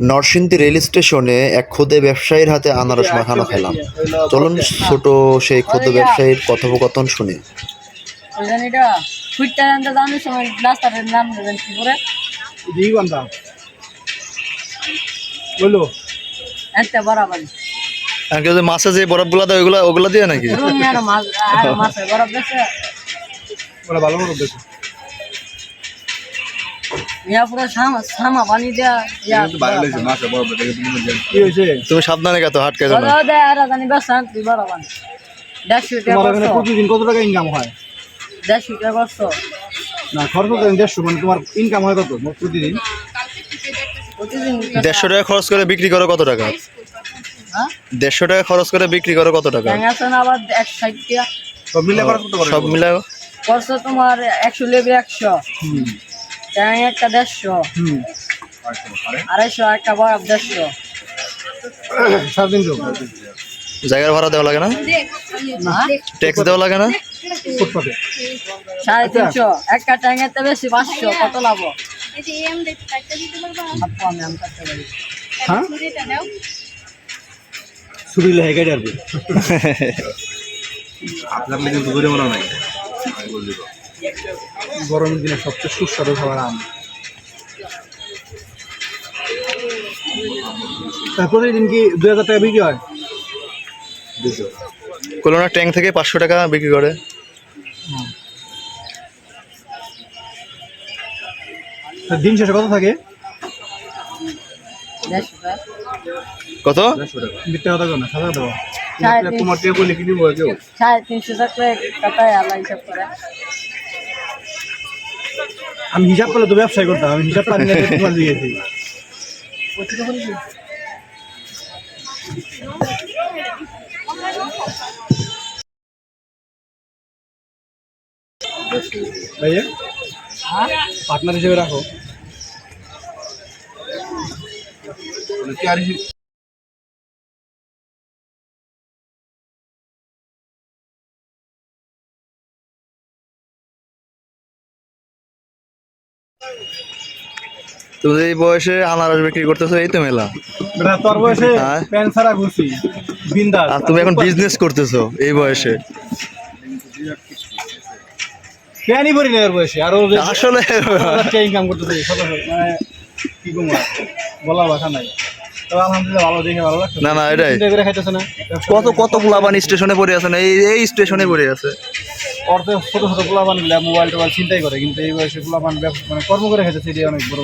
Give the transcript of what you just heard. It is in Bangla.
নরসিংদী রেল স্টেশনে এক ক্ষুদে ব্যবসায়ীর হাতে আনারস মাখানো খেলাম। চলুন ছোট সেই ক্ষুদে ব্যবসায়ীর কথোপকথন শুনি। যে মাছে যে বরফগুলা দেয় ওগুলা ওগুলা দিয়ে নাকি? মাছ বরফ দেড়শো টাকা তোমার এখানে করছ প্রতিদিন কত টাকা ইনকাম হয়? দেড়শো টাকা করছ। না খরচ করেন দেড়শো মানে তোমার ইনকাম হয় কত প্রতিদিন? প্রতিদিন দেড়শো টাকা খরচ করে বিক্রি করো কত টাকা? হ্যাঁ? দেড়শো টাকা খরচ করে বিক্রি করো কত টাকা? আবার একশো ষাট টাকা? সব মিলে সব তোমার একশো লেবে একশো। হুম। ট্যাং একটা দেড়শো। হুম। আড়াইশো একটা বরফ দেড়শো। জায়গার ভাড়া দেওয়া লাগে না? ট্যাক্স দেওয়া লাগে না? সাড়ে তিনশো। একটা ট্যাঙের তো বেশি পাঁচশো। কত লাভ? হ্যাঁ? গাড়ি আসবে গরমের দিনে সবচেয়ে সুস্বাদু খাবার আম। প্রতিদিন কি দুই হাজার টাকা বিক্রি হয়? কোলোনা ট্যাঙ্ক থেকে পাঁচশো টাকা বিক্রি করে। দিন শেষে কত থাকে? কত? মিথ্যা কথা কেন সাদা দেওয়া সাড়ে তিনশো। তোমার সাড়ে টাকা করে। আমি হিসাব করলে তো ব্যবসায় করতাম, আমি হিসাব পারি না তোমার দিয়েছি ভাইয়া পার্টনার হিসেবে রাখো। তুমি এই বয়সে আনারস বিক্রি করতেছো এই তো মেলা। তোর বয়সে হ্যাঁ। প্যান্ট ছাড়া ঘুষি বিন্দাস। আর তুমি এখন বিজনেস করতেছো এই বয়সে। প্যানই পরি না এর বয়সে আর আসলে ইনকাম করতেছে মানে কি কম বলা ভাষা নাই। ভালো দেখে না, না, এটাই। করে খাইতেছে না। কত কত পোলাবান স্টেশনে পড়ে আছে না? এই এই স্টেশনে পড়ে আছে। অর্থে ছোট ছোট পোলাপানগুলা মোবাইল টোবাইল চিন্তাই করে কিন্তু এই বয়সে পোলাপান মানে কর্ম করে খাইতেছে এটি অনেক বড়।